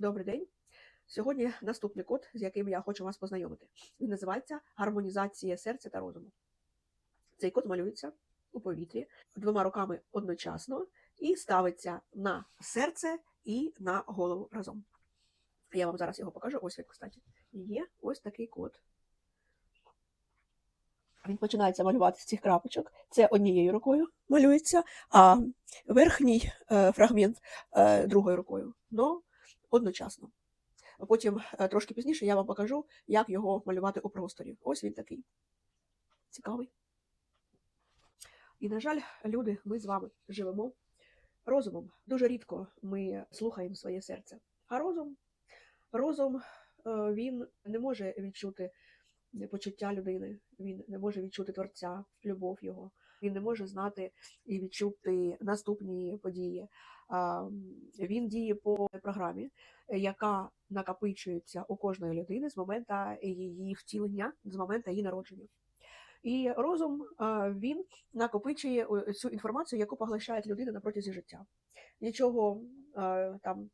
Добрий день. Сьогодні наступний код, з яким я хочу вас познайомити. Він називається гармонізація серця та розуму. Цей код малюється у повітрі двома руками одночасно і ставиться на серце і на голову разом. Я вам зараз його покажу. Ось він, кстати. Є ось такий код. Він починається малювати з цих крапочок. Це однією рукою малюється, а верхній е, фрагмент е, другою рукою. Но одночасно. Потім е, трошки пізніше я вам покажу, як його малювати у просторі. Ось він такий. Цікавий. І, на жаль, люди, ми з вами живемо розумом. Дуже рідко ми слухаємо своє серце. А розум, розум е, він не може відчути почуття людини, він не може відчути творця, любов його. Він не може знати і відчути наступні події. Він діє по програмі, яка накопичується у кожної людини з моменту її втілення, з моменту її народження. І розум він накопичує цю інформацію, яку поглощає людина на протязі життя. Нічого там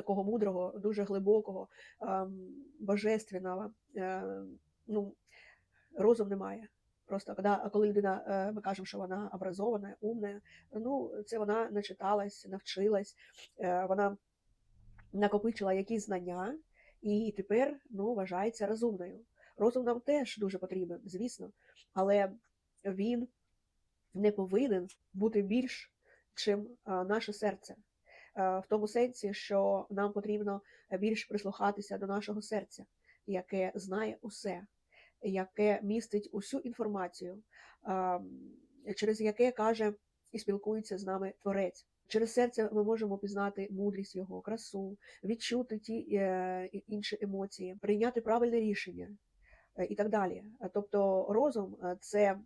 такого мудрого, дуже глибокого, ем, божественного, е, ну, розум немає. Просто коли, коли людина, е, ми кажемо, що вона образована, умна, ну це вона начиталась, навчилась, е, вона накопичила якісь знання і тепер ну, вважається розумною. Розум нам теж дуже потрібен, звісно, але він не повинен бути більш, чим е, наше серце. В тому сенсі, що нам потрібно більш прислухатися до нашого серця, яке знає усе, яке містить усю інформацію, через яке каже і спілкується з нами творець. Через серце ми можемо пізнати мудрість його, красу, відчути ті е, інші емоції, прийняти правильне рішення е, і так далі. Тобто розум е, це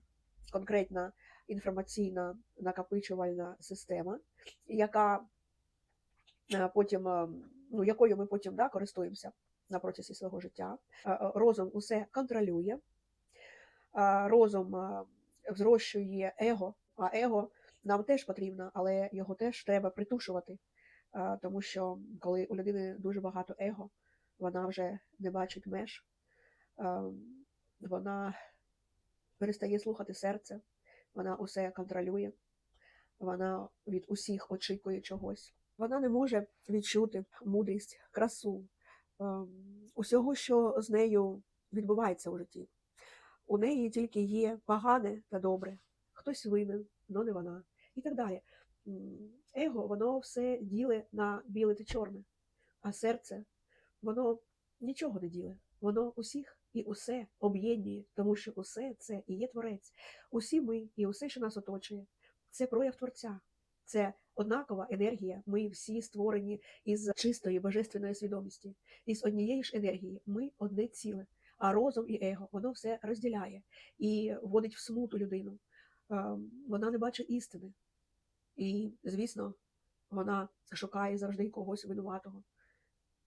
конкретна інформаційна накопичувальна система, яка потім, ну, якою ми потім да, користуємося на протязі свого життя. Е, е, Розум усе контролює, розум е, взрощує его, а его нам теж потрібно, але його теж треба притушувати, тому що коли у людини дуже багато его, вона вже не бачить меж, вона перестає слухати серце, вона усе контролює, вона від усіх очікує чогось. Вона не може відчути мудрість, красу, усього, що з нею відбувається у житті. У неї тільки є погане та добре, хтось винен, але не вона. І так далі. Его, воно все діле на біле та чорне, а серце, воно нічого не діле. Воно усіх і усе об'єднує, тому що усе це і є творець. Усі ми і усе, що нас оточує, це прояв Творця. Це однакова енергія. Ми всі створені із чистої божественної свідомості, із однієї ж енергії. Ми одне ціле. А розум і его воно все розділяє і вводить в смуту людину. Ем, Вона не бачить істини. І, звісно, вона шукає завжди когось винуватого.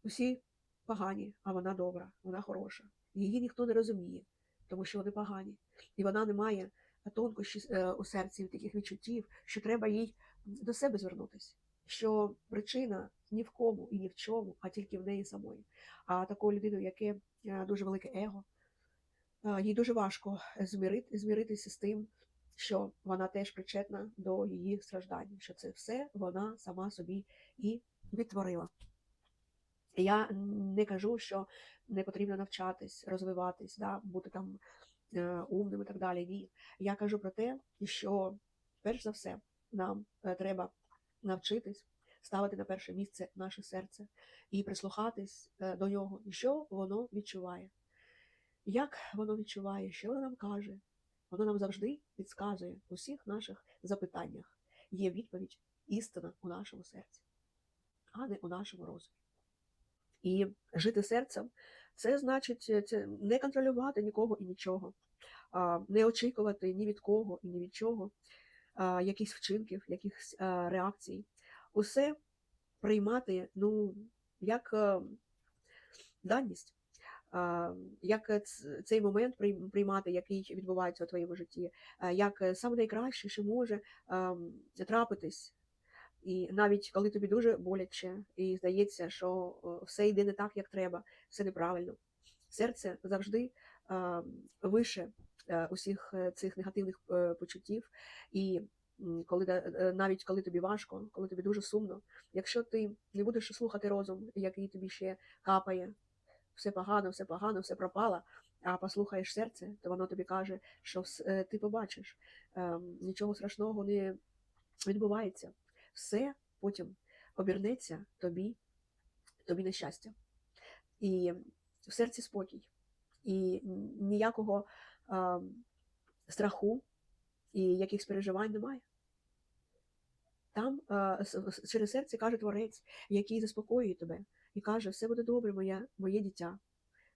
Усі погані, а вона добра, вона хороша. Її ніхто не розуміє, тому що вони погані. І вона не має тонкощі е, у серці таких відчуттів, що треба їй до себе звернутися. Що причина ні в кому і ні в чому, а тільки в неї самої. А такою людиною, яке е, дуже велике его, е, їй дуже важко змірити, зміритися з тим, що вона теж причетна до її страждань, що це все вона сама собі і відтворила. Я не кажу, що не потрібно навчатись, розвиватись, да, бути там е, умним і так далі. Ні. Я кажу про те, що перш за все нам е, треба навчитись ставити на перше місце наше серце і прислухатись е, до нього, і що воно відчуває. Як воно відчуває, що воно нам каже, воно нам завжди підказує у всіх наших запитаннях. Є відповідь, істина у нашому серці, а не у нашому розумі. І жити серцем це значить е, це не контролювати нікого і нічого, не очікувати ні від кого і ні від чого, якихось вчинків, якихось реакцій. Усе приймати ну, як е, даність, як цей момент приймати, який відбувається у твоєму житті, як е, саме найкраще, що може трапитись. І навіть коли тобі дуже боляче, і здається, що е, все йде не так, як треба, все неправильно. Серце завжди е, вище е, усіх е, цих негативних е, почуттів. І коли е, навіть коли тобі важко, коли тобі дуже сумно, якщо ти не будеш слухати розум, який тобі ще капає, все погано, все погано, все пропало, а послухаєш серце, то воно тобі каже, що е, ти побачиш, ем, нічого страшного не відбувається. Все потім обернеться тобі, тобі на щастя. І в серці спокій, і ніякого ем, страху і якихось переживань немає. Там е, с- с- через серце каже Творець, який заспокоює тебе, і каже: все буде добре, моє, моє дитя,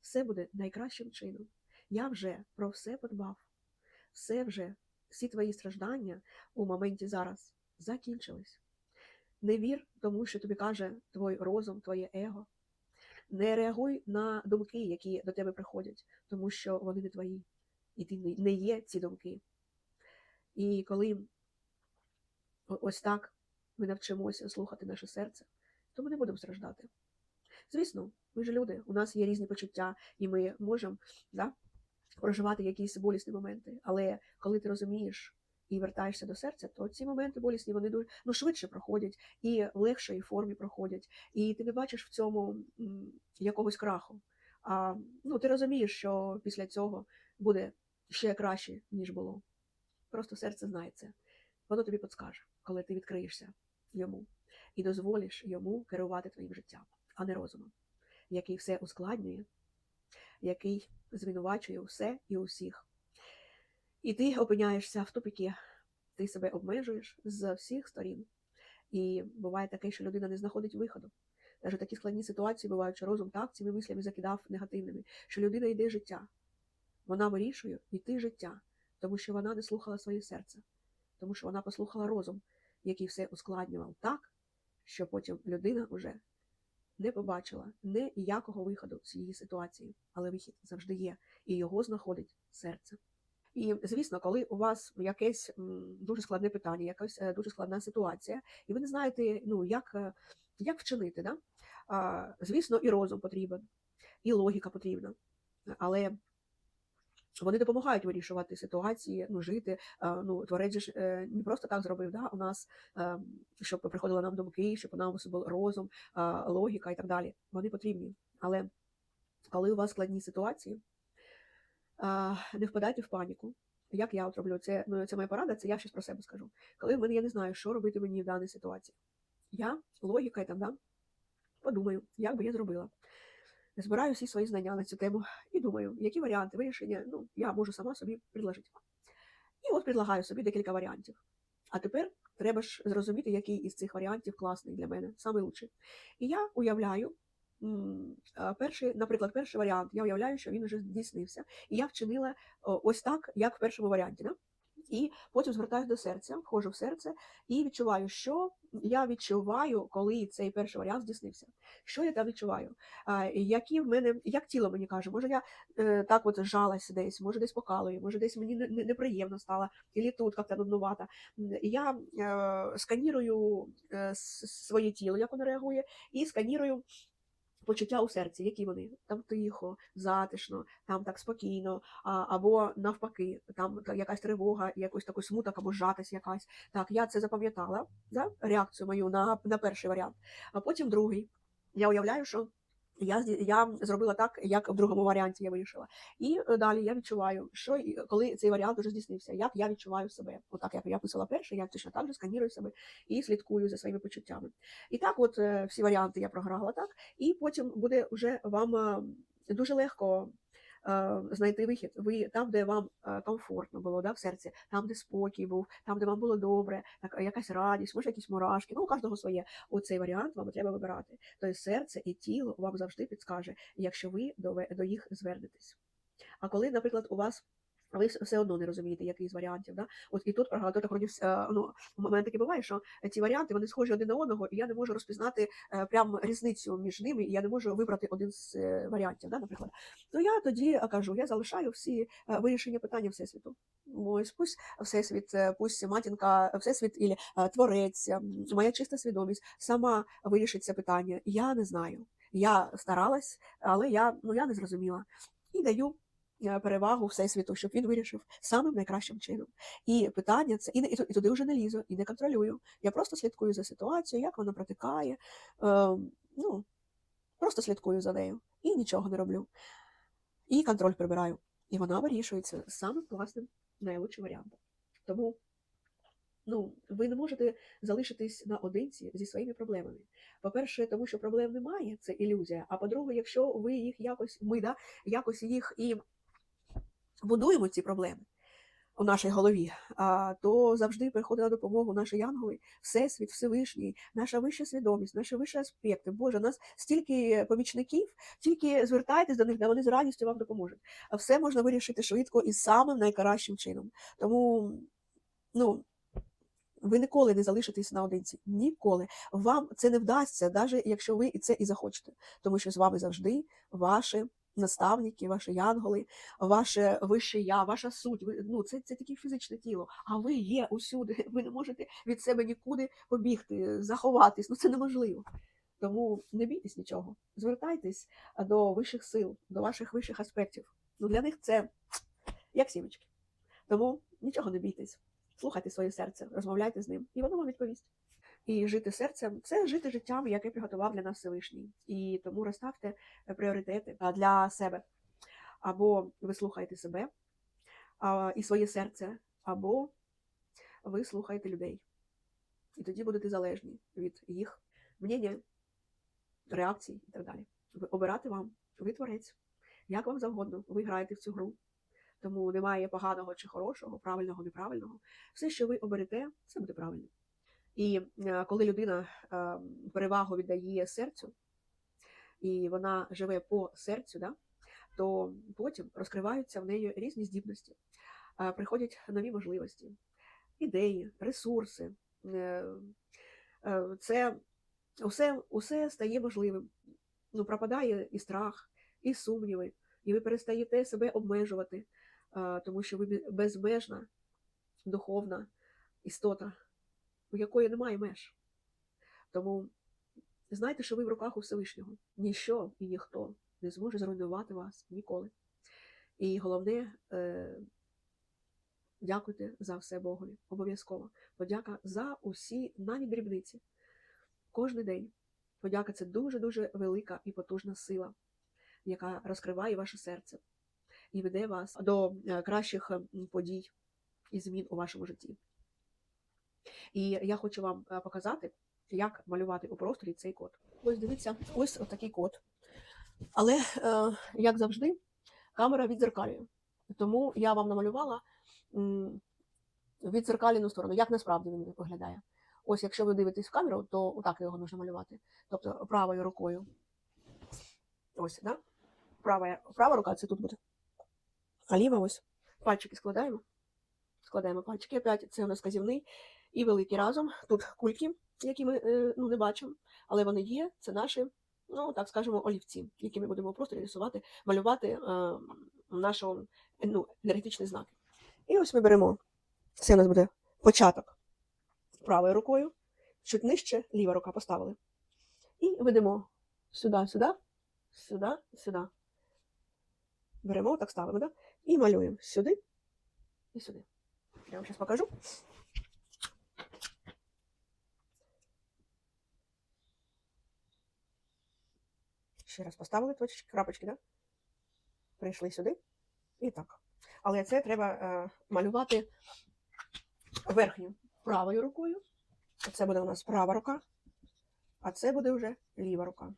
все буде найкращим чином. Я вже про все подбав, все вже, всі твої страждання у моменті зараз закінчились. Не вір тому, що тобі каже твій розум, твоє его. Не реагуй на думки, які до тебе приходять, тому що вони не твої, і ти не- є ці думки. І коли ось так ми навчимося слухати наше серце, то ми не будемо страждати. Звісно, ми ж люди, у нас є різні почуття, і ми можемо да, проживати якісь болісні моменти. Але коли ти розумієш і вертаєшся до серця, то ці моменти болісні вони дуже ну, швидше проходять і в легшій формі проходять. І ти не бачиш в цьому якогось краху. А ну, ти розумієш, що після цього буде ще краще, ніж було. Просто серце знає це. Воно тобі підскаже, коли ти відкриєшся йому і дозволиш йому керувати твоїм життям, а не розумом, який все ускладнює, який звинувачує все і усіх. І ти опиняєшся в тупіки, ти себе обмежуєш з всіх сторін. І буває таке, що людина не знаходить виходу. Навіть такі складні ситуації бувають, що розум так цими мислями закидав негативними, що людина йде життя. Вона вирішує йти життя, тому що вона не слухала своє серце, тому що вона послухала розум, який все ускладнював так, що потім людина вже не побачила ніякого виходу з її ситуації, але вихід завжди є, і його знаходить серце. І звісно, коли у вас якесь дуже складне питання, якась е, дуже складна ситуація, і ви не знаєте, ну як, е, як вчинити, да? звісно, і розум потрібен, і логіка потрібна, але вони допомагають вирішувати ситуації, ну жити. е, Ну творець ж е, не просто так зробив. Да? У нас е, щоб приходили нам думки, щоб у нас був розум, логіка і так далі. Вони потрібні. Але коли у вас складні ситуації, не впадайте в паніку. Як я от роблю? Це, ну, це моя порада, це я щось про себе скажу. Коли в мене я не знаю, що робити мені в даній ситуації. Я логіка і там, да, подумаю, як би я зробила. Збираю всі свої знання на цю тему і думаю, які варіанти вирішення ну, я можу сама собі предложити. І от предлагаю собі декілька варіантів. А тепер треба ж зрозуміти, який із цих варіантів класний для мене, лучший. І я уявляю, перший, наприклад, перший варіант, я уявляю, що він вже здійснився. І я вчинила ось так, як в першому варіанті. Да? І потім звертаюся до серця, входжу в серце і відчуваю, що я відчуваю, коли цей перший варіант здійснився. Що я там відчуваю? Які в мене, як тіло мені каже, може я е, так от зжалась десь, може десь покалує, може десь мені не- не- неприємно стало, і тут як-то І я е, сканірую е, своє тіло, як воно реагує, і сканірую почуття у серці, які вони там тихо, затишно, там так спокійно, а, або навпаки, там якась тривога, якийсь такий смуток або жатись якась. Так, я це запам'ятала, да? реакцію мою на, на перший варіант. А потім другий. Я уявляю, що я, я зробила так, як в другому варіанті я вирішила. І е, далі я відчуваю, що коли цей варіант вже здійснився, як я відчуваю себе. Отак, як я писала перше, я точно так же сканірую себе і слідкую за своїми почуттями. І так, от е, всі варіанти я програла так, і потім буде вже вам е, дуже легко. Е, Знайти вихід, ви там, де вам е, комфортно було, да, в серці, там, де спокій був, там, де вам було добре, так, якась радість, може, якісь мурашки. Ну, у кожного своє. Оцей варіант вам треба вибирати. Тобто серце і тіло вам завжди підскаже, якщо ви до, їх звернетесь. А коли, наприклад, у вас ви все одно не розумієте, який з варіантів. Да? От і тут прогадати хронів, ну, момент такий буває, що ці варіанти вони схожі один на одного, і я не можу розпізнати е, прям різницю між ними, і я не можу вибрати один з е, варіантів, да, наприклад. То я тоді е, кажу, я залишаю всі е, вирішення питання Всесвіту. Ось пусть Всесвіт, е, пусть матінка, Всесвіт і творець, моя чиста свідомість сама вирішить це питання. Я не знаю. Я старалась, але я, ну, я не зрозуміла. І даю е, перевагу Всесвіту, щоб він вирішив самим найкращим чином. І питання це і, не- і, туди вже не лізу, і не контролюю. Я просто слідкую за ситуацією, як вона протикає. Е, ну, просто слідкую за нею і нічого не роблю. І контроль прибираю. І вона вирішується самим класним, найлучшим варіантом. Тому ну, ви не можете залишитись наодинці зі своїми проблемами. По-перше, тому що проблем немає, це ілюзія. А по-друге, якщо ви їх якось, ми да, якось їх і будуємо ці проблеми у нашій голові, то завжди приходить на допомогу наші янголи, Всесвіт, Всевишній, наша вища свідомість, наші вищі аспекти. Боже, у нас стільки помічників, тільки звертайтесь до них, де вони з радістю вам допоможуть. А все можна вирішити швидко і самим найкращим чином. Тому, ну. Ви ніколи не залишитесь наодинці. Ніколи. Вам це не вдасться, навіть якщо ви і це і захочете. Тому що з вами завжди ваші наставники, ваші янголи, ваше вище я, ваша суть. Ви, ну, це, це таке фізичне тіло. А ви є усюди. Ви не можете від себе нікуди побігти, заховатись. Ну це неможливо. Тому не бійтесь нічого. Звертайтесь до вищих сил, до ваших вищих аспектів. Ну, для них це як сімечки. Тому нічого не бійтесь. Слухайте своє серце, розмовляйте з ним, і воно вам відповість. І жити серцем це жити життям, яке приготував для нас Всевишній. І тому розставте пріоритети для себе. Або ви слухаєте себе і своє серце, або ви слухаєте людей. І тоді будете залежні від їх мнення, реакцій і так далі. Ви обирати вам, ви творець, як вам завгодно, ви граєте в цю гру. Тому немає поганого чи хорошого, правильного, неправильного. Все, що ви оберете, це буде правильно. І е, коли людина е, перевагу віддає серцю, і вона живе по серцю, да, то потім розкриваються в неї різні здібності, е, приходять нові можливості, ідеї, ресурси. Це усе, усе стає можливим. Ну, пропадає і страх, і сумніви, і ви перестаєте себе обмежувати, тому що ви безмежна духовна істота, у якої немає меж. Тому знайте, що ви в руках у Всевишнього. Ніщо і ніхто не зможе зруйнувати вас ніколи. І головне, е, дякуйте за все Богові. Обов'язково. Подяка за усі навіть дрібниці. Кожний день. Подяка це дуже-дуже велика і потужна сила, яка розкриває ваше серце і веде вас до е, кращих подій і змін у вашому житті. І я хочу вам е, показати, як малювати у просторі цей код. Ось дивіться, ось такий код. Але, е, як завжди, камера відзеркалює. Тому я вам намалювала відзеркалену сторону, як насправді він виглядає. Ось, якщо ви дивитесь в камеру, то отак його можна малювати. Тобто правою рукою. Ось, да? Права, права рука це тут буде. А ліва ось. Пальчики складаємо. Складаємо пальчики опять. Це у нас вказівний і великий разом. Тут кульки, які ми е, ну, не бачимо, але вони є. Це наші, ну так скажемо, олівці, які ми будемо просто рисувати, малювати е, нашого ну, енергетичні знаки. І ось ми беремо. Це у нас буде початок правою рукою, чуть нижче ліва рука поставили. І ведемо сюди, сюди, сюди, сюди. Беремо, так ставимо, да? і малюємо сюди і сюди. Я вам зараз покажу. Ще раз поставили точечки, крапочки, да? Прийшли сюди і так. Але це треба е, малювати верхню правою рукою. Це буде у нас права рука, а це буде вже ліва рука.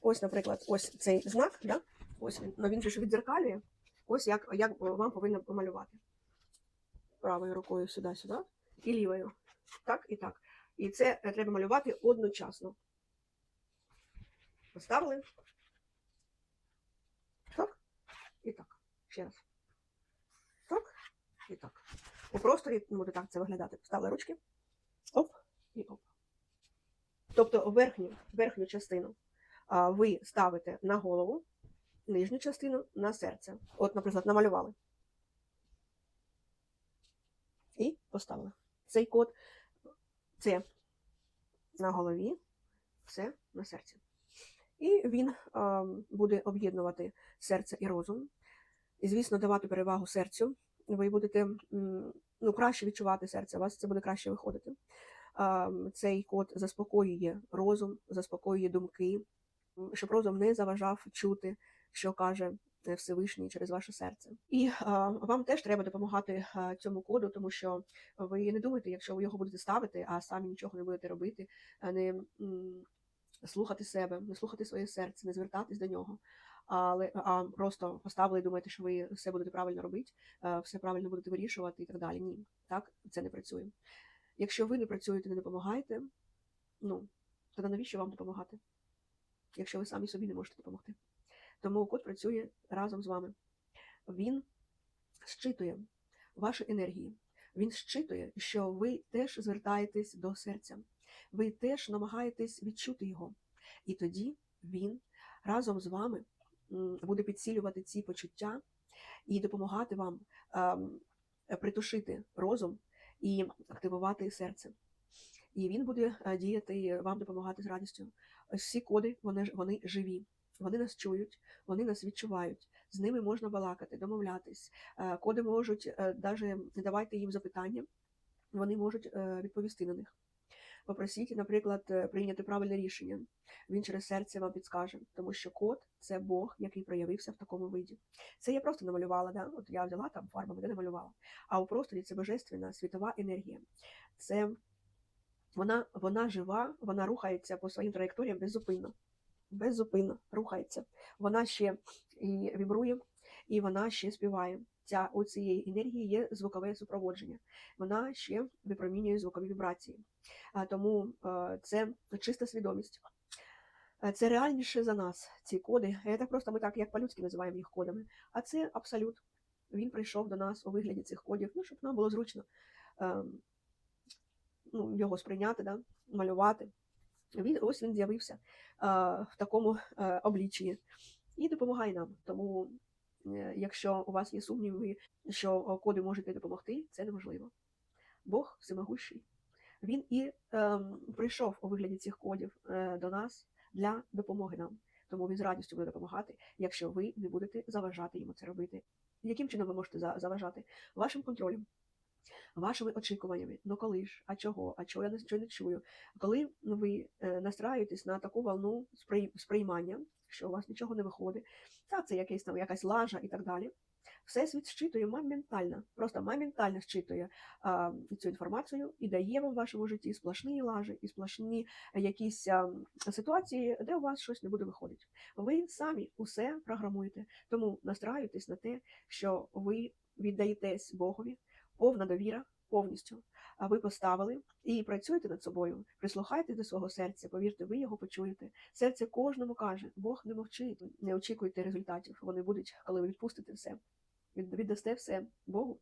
Ось, наприклад, ось цей знак, да? ось він, ну він же ж відзеркалює. Ось як, як вам повинно помалювати. Правою рукою сюди-сюди і лівою. Так і так. І це е, треба малювати одночасно. Поставили. Так. І так. Ще раз. Так. І так. У просторі буде так це виглядати. Поставили ручки. Оп і оп. Тобто верхню, верхню частину а, ви ставите на голову, нижню частину на серце. От, наприклад, намалювали. І поставили. Цей код це на голові, все на серці. І він буде об'єднувати серце і розум. І, звісно, давати перевагу серцю. Ви будете ну, краще відчувати серце, у вас це буде краще виходити. Цей код заспокоює розум, заспокоює думки, щоб розум не заважав чути, що каже е, Всевишній через ваше серце. І а, вам теж треба допомагати цьому коду, тому що ви не думайте, якщо ви його будете ставити, а самі нічого не будете робити, не слухати себе, не слухати своє серце, не звертатись до нього. Але а просто поставили і думаєте, що ви все будете правильно робити, е, все правильно будете вирішувати і так далі. Ні, так це не працює. Якщо ви не працюєте, не допомагаєте, ну тоді навіщо вам допомагати? Якщо ви самі собі не можете допомогти. Тому код працює разом з вами. Він щитує ваші енергії. Він щитує, що ви теж звертаєтесь до серця, ви теж намагаєтесь відчути його. І тоді він разом з вами буде підсилювати ці почуття і допомагати вам ем, притушити розум і активувати серце. І він буде е, діяти вам допомагати з радістю. Всі коди вони вони живі. Вони нас чують, вони нас відчувають. З ними можна балакати, домовлятись. Е, Коди можуть навіть не давайте їм запитання, вони можуть е, відповісти на них. Попросіть, наприклад, е, прийняти правильне рішення. Він через серце вам підскаже, тому що код це Бог, який проявився в такому виді. Це я просто намалювала, да? От я взяла там фарбами, де намалювала. А у просторі це божественна світова енергія. Це вона, вона жива, вона рухається по своїм траєкторіям беззупинно. Беззупинно рухається. Вона ще і вібрує, і вона ще співає. Ця у цієї енергії є звукове супроводження. Вона ще випромінює звукові вібрації. Тому це чиста свідомість. Це реальніше за нас, ці коди. Е, Так просто ми так, як по-людськи називаємо їх кодами. А це абсолют. Він прийшов до нас у вигляді цих кодів, ну, щоб нам було зручно ну, його сприйняти, да? малювати. Він, ось він з'явився в такому обліччі і допомагає нам. Тому, якщо у вас є сумніви, що е, коди можуть не допомогти, це неможливо. Бог всемогущий. Він і е, прийшов у вигляді цих кодів е, до нас для допомоги нам. Тому він з радістю буде допомагати, якщо ви не будете заважати йому це робити. Яким чином ви можете за- заважати? Вашим контролем, вашими очікуваннями. Ну коли ж, а чого, а чого я не, чую? Коли ви е, настраюєтесь на таку волну сприй- сприймання, що у вас нічого не виходить, та це якась там якась лажа і так далі. Всесвіт щитує моментально, просто моментально щитує а, цю інформацію і дає вам в вашому житті сплошні лажі і сплошні якісь а, ситуації, де у вас щось не буде виходити. Ви самі усе програмуєте, тому настраюйтесь на те, що ви віддаєтесь Богові, повна довіра повністю. А ви поставили і працюєте над собою, прислухайтесь до свого серця, повірте, ви його почуєте. Серце кожному каже, Бог не мовчить, не очікуйте результатів. Вони будуть, коли ви відпустите все, від- віддасте все Богу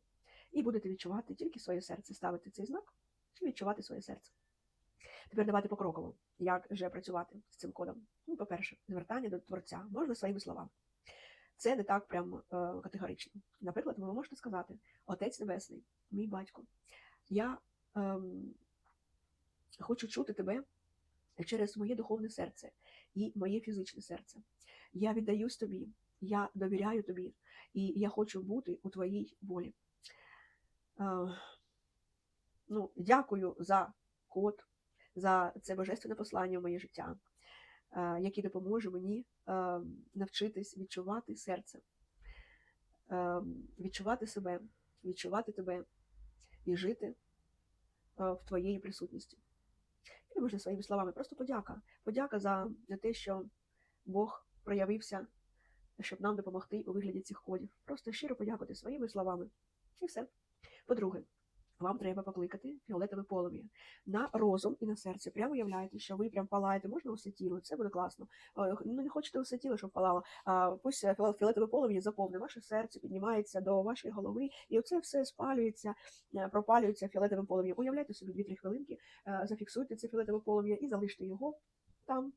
і будете відчувати тільки своє серце, ставити цей знак і відчувати своє серце. Тепер давайте покроково, як же працювати з цим кодом. Ну, по-перше, звертання до творця можна своїми словами. Це не так прям е, категорично. Наприклад, ви можете сказати: Отець Небесний, мій батько, я ем, хочу чути тебе через моє духовне серце і моє фізичне серце. Я віддаюсь тобі, я довіряю тобі, і я хочу бути у твоїй волі. Е, ну, дякую за код, за це божественне послання в моє життя, е, яке допоможе мені е, навчитись відчувати серце, е, відчувати себе, відчувати тебе і жити е, в твоїй присутності. І можна своїми словами, просто подяка. Подяка за те, що Бог проявився, щоб нам допомогти у вигляді цих кодів. Просто щиро подякувати своїми словами. І все. По-друге, вам треба покликати фіолетове полум'я на розум і на серце. Прямо уявляєте, що ви прям палаєте, можна усе тіло, це буде класно. Е, Ну не хочете усе тіло, щоб палало. А пусть е, фіолетове полум'я заповне ваше серце, піднімається до вашої голови, і оце все спалюється, е, пропалюється фіолетовим полум'ям. Уявляйте собі 2-3 хвилинки, зафіксуйте це фіолетове полум'я і залиште його там.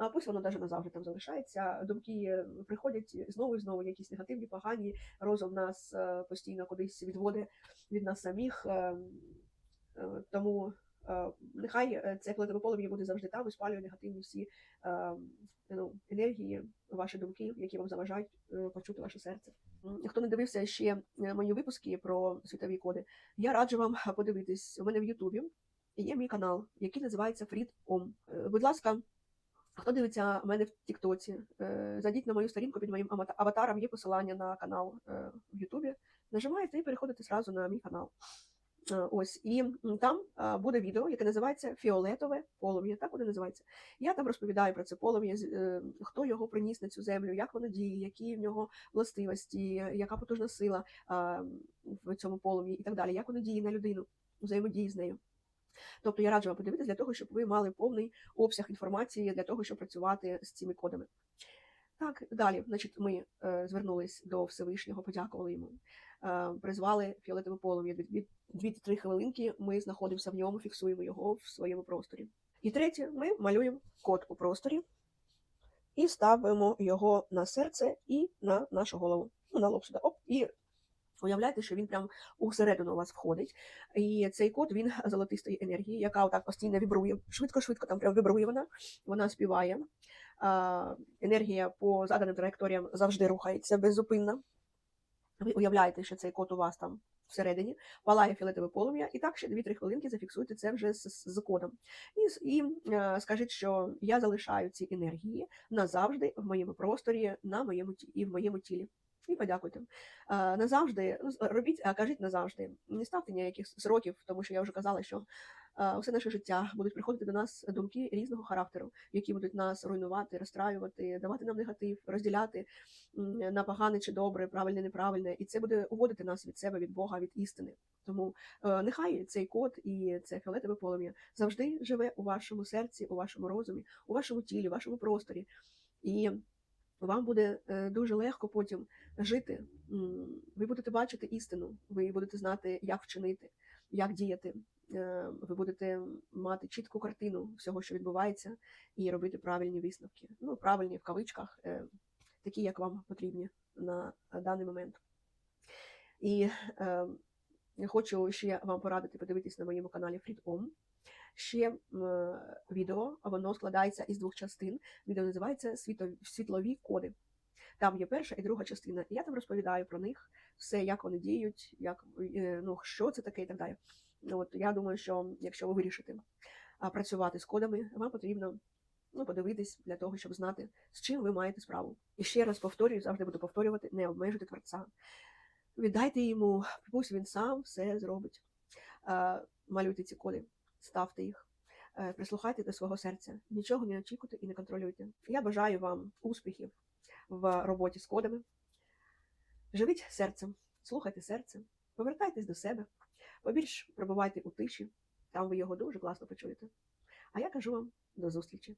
А пусть воно навіть назавжди там залишається. Думки е, приходять знову і знову, якісь негативні, погані. Розум нас е, постійно кудись відводить від нас самих. е, Тому нехай це фіолетове полум'я буде завжди там і спалює негативні всі ну, енергії, ваші думки, які вам заважають почути ваше серце. Хто не дивився ще мої випуски про світові коди, я раджу вам подивитись. У мене в Ютубі є мій канал, який називається FreedOm. Е, Будь ласка, хто дивиться мене в Тіктоці, е, зайдіть на мою сторінку під моїм аватаром, є посилання на канал е, в Ютубі. Нажимаєте і переходите зразу на мій канал. Е, Ось і там буде відео, яке називається Фіолетове полум'я. Так воно називається. Я там розповідаю про це полум'я, хто його приніс на цю землю, як воно діє, які в нього властивості, яка потужна сила в цьому полум'ї і так далі, як воно діє на людину, взаємодії з нею. Тобто я раджу вам подивитися для того, щоб ви мали повний обсяг інформації для того, щоб працювати з цими кодами. Так, далі, значить, ми е, звернулись до Всевишнього, подякували йому, е, призвали фіолетове полум'я. Дві- дві- 2-3 хвилинки ми знаходимося в ньому, фіксуємо його в своєму просторі. І третє, ми малюємо код у просторі і ставимо його на серце і на нашу голову. Ну, на лоб сюди. Оп, і уявляйте, що він прям усередину у вас входить. І цей код він золотистої енергії, яка отак постійно вібрує. Швидко-швидко там прям вібрує вона, вона співає. Енергія по заданим траєкторіям завжди рухається беззупинно. Ви уявляєте, що цей код у вас там всередині, палає фіолетове полум'я, і так ще 2-3 хвилинки зафіксуйте це вже з, з, кодом. І, і е, скажіть, що я залишаю ці енергії назавжди в моєму просторі, на моєму і в моєму тілі. І подякуйте. Е, Назавжди, ну, робіть, а кажіть назавжди. Не ставте ніяких сроків, тому що я вже казала, що е, усе наше життя будуть приходити до нас думки різного характеру, які будуть нас руйнувати, розстраювати, давати нам негатив, розділяти на погане чи добре, правильне, неправильне, і це буде уводити нас від себе, від Бога, від істини. Тому е, нехай цей код і це фіолетове полум'я завжди живе у вашому серці, у вашому розумі, у вашому тілі, у вашому просторі. І вам буде е, дуже легко потім жити. Ви будете бачити істину, ви будете знати, як вчинити, як діяти. Е, Ви будете мати чітку картину всього, що відбувається, і робити правильні висновки. Ну, правильні в кавичках, е, такі, як вам потрібні на даний момент. І е, хочу ще вам порадити подивитись на моєму каналі FreeOm. Ще е, відео, воно складається із двох частин. Відео називається «Світо- Світлові коди. Там є перша і друга частина. І я там розповідаю про них, все, як вони діють, як, е, ну, що це таке і так далі. Ну, От, я думаю, що якщо ви вирішите працювати з кодами, вам потрібно ну, подивитись для того, щоб знати, з чим ви маєте справу. І ще раз повторюю, завжди буду повторювати, не обмежуйте творця. Віддайте йому, пусть він сам все зробить. Малюйте ці коди, ставте їх, е, прислухайте до свого серця, нічого не очікуйте і не контролюйте. Я бажаю вам успіхів в роботі з кодами. Живіть серцем, слухайте серце, повертайтесь до себе, побільш перебувайте у тиші, там ви його дуже класно почуєте. А я кажу вам до зустрічі.